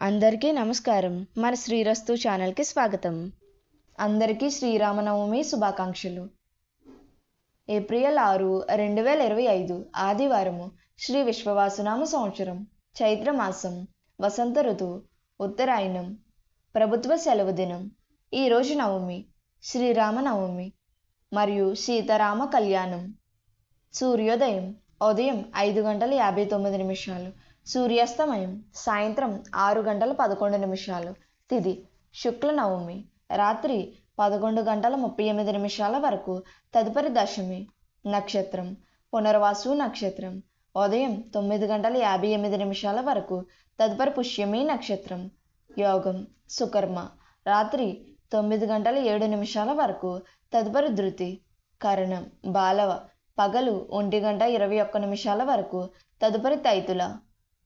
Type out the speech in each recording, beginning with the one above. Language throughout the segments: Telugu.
అందరికీ నమస్కారం. మన శ్రీరస్తు ఛానల్కి స్వాగతం. అందరికీ శ్రీరామనవమి శుభాకాంక్షలు. ఏప్రిల్ ఆరు రెండు వేల ఇరవై ఐదు ఆదివారము శ్రీ విశ్వవాసునామ సంవత్సరం చైత్ర మాసం వసంత ఋతువు ఉత్తరాయణం ప్రభుత్వ సెలవు దినం. ఈరోజు నవమి శ్రీరామనవమి మరియు సీతారామ కళ్యాణం. సూర్యోదయం ఉదయం ఐదు గంటల యాభై తొమ్మిది నిమిషాలు సూర్యాస్తమయం సాయంత్రం ఆరు గంటల పదకొండు నిమిషాలు. తిది శుక్ల నవమి రాత్రి పదకొండు గంటల ముప్పై ఎనిమిది నిమిషాల వరకు. తదుపరి దశమి నక్షత్రం పునర్వాసు నక్షత్రం. ఉదయం తొమ్మిది గంటల యాభై ఎనిమిది నిమిషాల వరకు. తదుపరి పుష్యమి నక్షత్రం. యోగం సుకర్మ రాత్రి తొమ్మిది గంటల ఏడు నిమిషాల వరకు. తదుపరి ధృతి కరణం బాలవ పగలు ఒంటి గంట ఇరవై ఒక్క నిమిషాల వరకు. తదుపరి తైతుల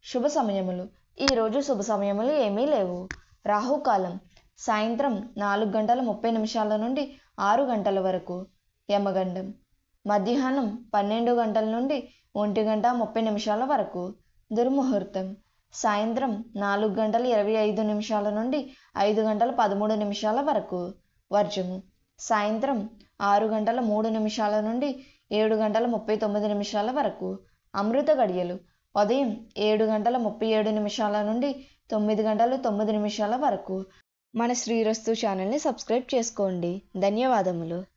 శుభ సమయములు. ఈరోజు శుభ సమయములు ఏమీ లేవు. రాహుకాలం సాయంత్రం నాలుగు గంటల ముప్పై నిమిషాల నుండి ఆరు గంటల వరకు. యమగండం మధ్యాహ్నం పన్నెండు గంటల నుండి ఒంటి గంట ముప్పై నిమిషాల వరకు. దుర్ముహూర్తం సాయంత్రం నాలుగు గంటల ఇరవై ఐదు నిమిషాల నుండి ఐదు గంటల పదమూడు నిమిషాల వరకు. వర్జము సాయంత్రం ఆరు గంటల మూడు నిమిషాల నుండి ఏడు గంటల ముప్పై తొమ్మిది నిమిషాల వరకు. అమృత గడియలు ఉదయం ఏడు గంటల ముప్పై ఏడు నిమిషాల నుండి తొమ్మిది గంటల తొమ్మిది నిమిషాల వరకు. మన శ్రీరస్తు ఛానల్ని సబ్స్క్రైబ్ చేసుకోండి. ధన్యవాదములు.